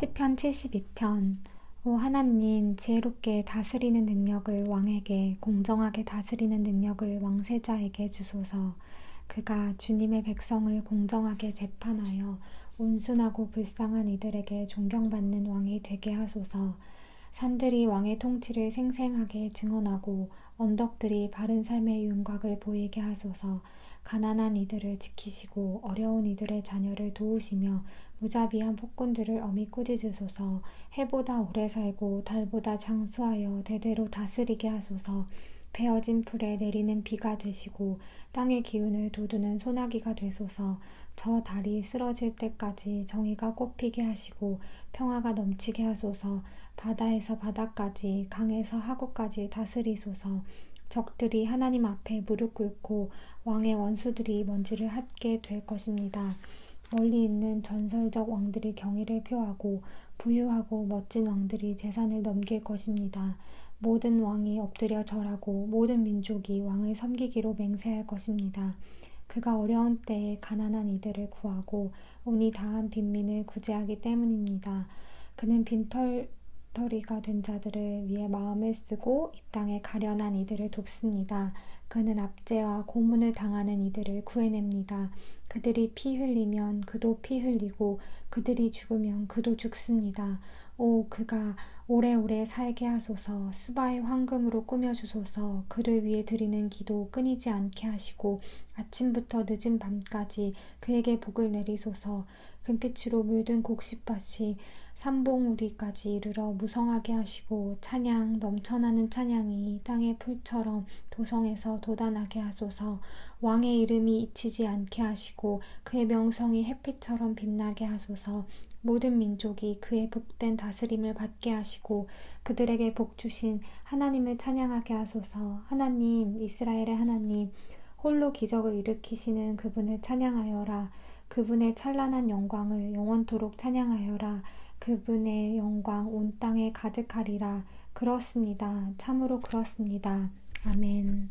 시편 72편. 오 하나님 지혜롭게 다스리는 능력을 왕에게 공정하게 다스리는 능력을 왕세자에게 주소서. 그가 주님의 백성을 공정하게 재판하여 온순하고 불쌍한 이들에게 존경받는 왕이 되게 하소서 산들이 왕의 통치를 생생하게 증언하고 언덕들이 바른 삶의 윤곽을 보이게 하소서. 가난한 이들을 지키시고 어려운 이들의 자녀를 도우시며 무자비한 폭군들을 엄히 꾸짖으소서. 해보다 오래 살고 달보다 장수하여 대대로 다스리게 하소서 베어진 풀에 내리는 비가 되시고 땅의 기운을 돋우는 소나기가 되소서. 저 달이 쓰러질 때까지 정의가 꽃피게 하시고 평화가 넘치게 하소서. 바다에서 바다까지 강에서 하구까지 다스리소서. 적들이 하나님 앞에 무릎 꿇고 왕의 원수들이 먼지를 핫게 될 것입니다. 멀리 있는 전설적 왕들이 경의를 표하고 부유하고 멋진 왕들이 재산을 넘길 것입니다. 모든 왕이 엎드려 절하고 모든 민족이 왕을 섬기기로 맹세할 것입니다. 그가 어려운 때에 가난한 이들을 구하고 운이 다한 빈민을 구제하기 때문입니다. 그는 빈털터리가 된 자들을 위해 마음을 쓰고 이 땅에 가련한 이들을 돕습니다. 그는 압제와 고문을 당하는 이들을 구해냅니다. 그들이 피 흘리면 그도 피 흘리고 그들이 죽으면 그도 죽습니다. 오 그가 오래오래 살게 하소서 스바의 황금으로 꾸며주소서 그를 위해 드리는 기도 끊이지 않게 하시고 아침부터 늦은 밤까지 그에게 복을 내리소서 금빛으로 물든 곡식밭이 삼봉우리까지 이르러 무성하게 하시고 찬양 넘쳐나는 찬양이 땅의 풀처럼 도성에서 돋아나게 하소서. 왕의 이름이 잊히지 않게 하시고 그의 명성이 햇빛처럼 빛나게 하소서. 모든 민족이 그의 복된 다스림을 받게 하시고 그들에게 복 주신 하나님을 찬양하게 하소서. 하나님 이스라엘의 하나님 홀로 기적을 일으키시는 그분을 찬양하여라. 그분의 찬란한 영광을 영원토록 찬양하여라. 그분의 영광 온 땅에 가득하리라. 그렇습니다. 참으로 그렇습니다 아멘